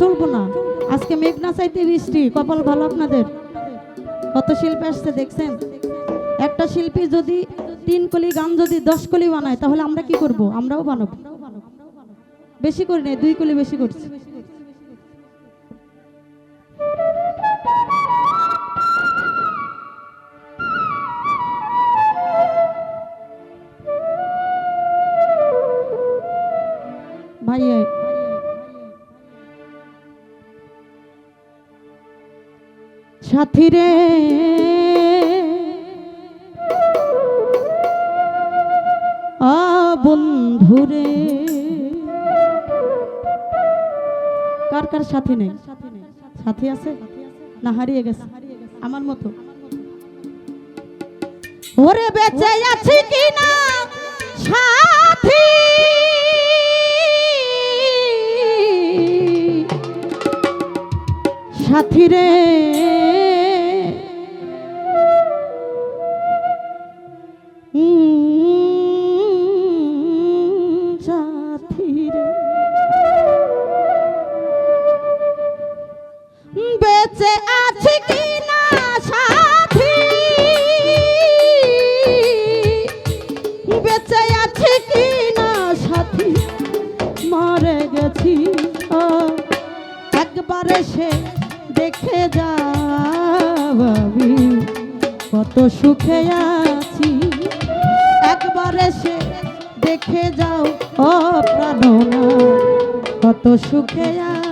চলবো না। আজকে মেঘনা চাইতে বৃষ্টি, কপাল ভালো আপনাদের? কত শিল্পী আসছে দেখছেন? একটা শিল্পী যদি তিন কলি গান, যদি দশ কলি বানায়, তাহলে আমরা কি করব? আমরাও বানাবো। বেশি করি নাই, দুই কলি বেশি করছি। সাথী রে আ বন্ধুরে। কার কার সাথী নেই? সাথী আছে? না, হারিয়ে গেছে। আমার মতো। ওরে বেঁচে আছি কি একবার সে দেখে যাবি কত সুখে আছি। একবার সে দেখে যাও, ও কত সুখে আছি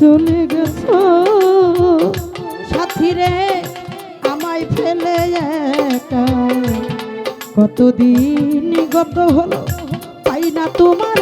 চলে গেছো। সাথী রে আমায় ফেলে একা। কতদিন গত হলো পাই না তোমার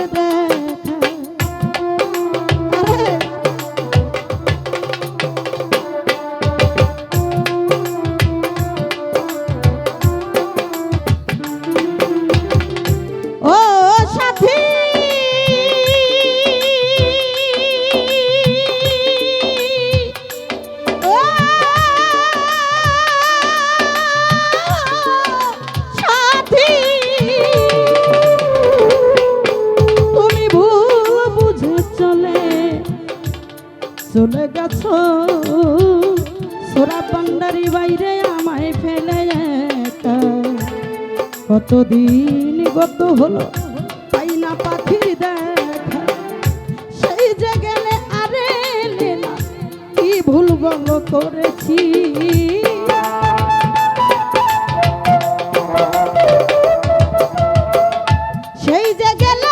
কতদিন গত হলো পাই না পাখির দেখা? সেই যে গেলে আরে কি ভুল গল করেছি? সেই যে গেলে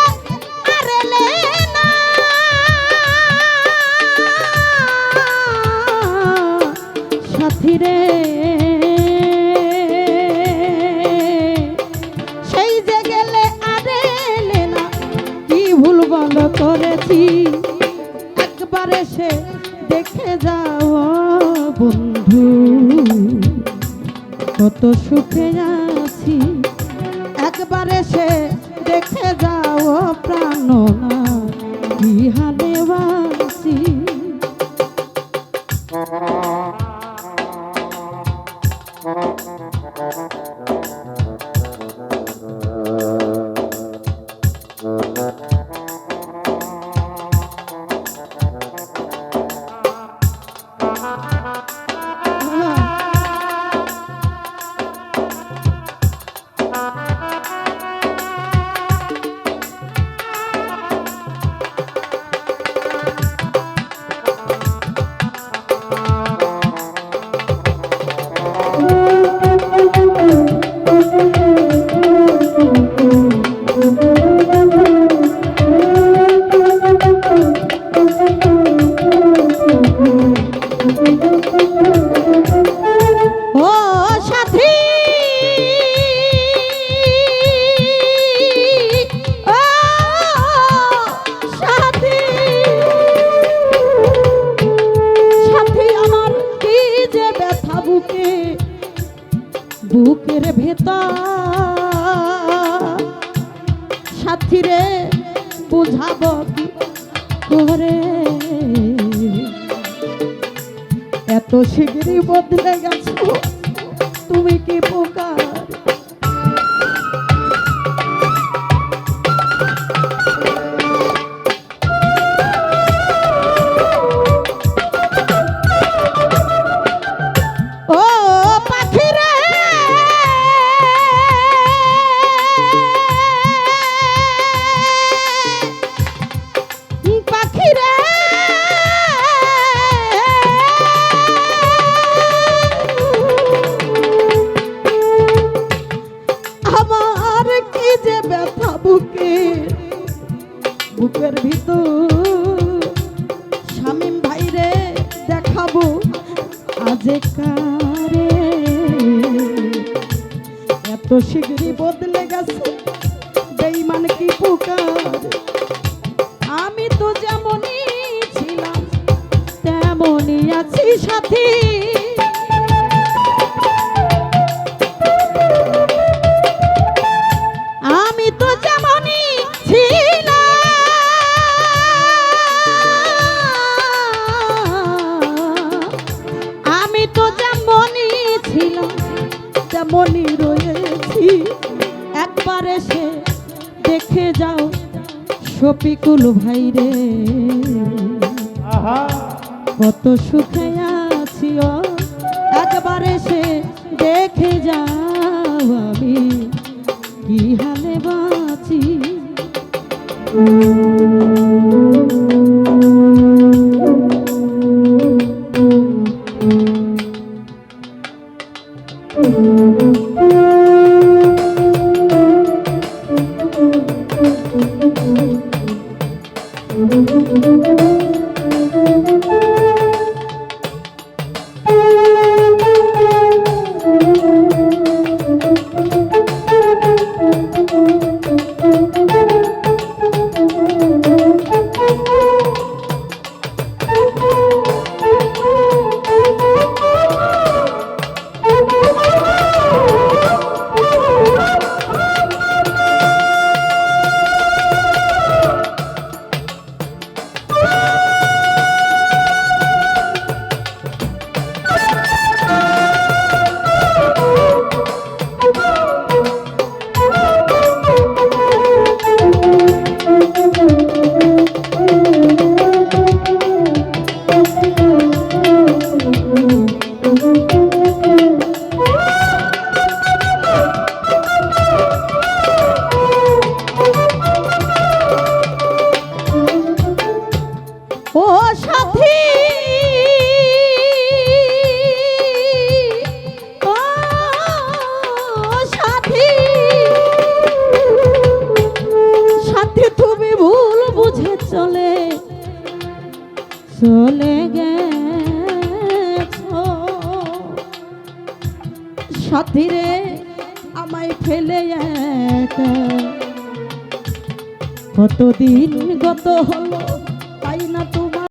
একবার সে দেখে যাও বন্ধু। কত সুখে আছি। একবার এসে দেখে যাও প্রাণ না হালে বুকের ভেতর। সাথী রে বুঝাব কি করে এত শিগগিরই বদলে গেছো তুমি কি পোকার এত শীঘ্রই বদলে গেছে। বেইমান কি পুকার? আমি তো যেমনই ছিলাম তেমনই আছি সাথী। শফিকুল ভাই রে। কত সুখে আছি একবারে সে দেখে যাও আমি। কি হালে বাঁচি। চলে গেছ। সাথী রে আমায় ফেলে কতদিন গত হলো?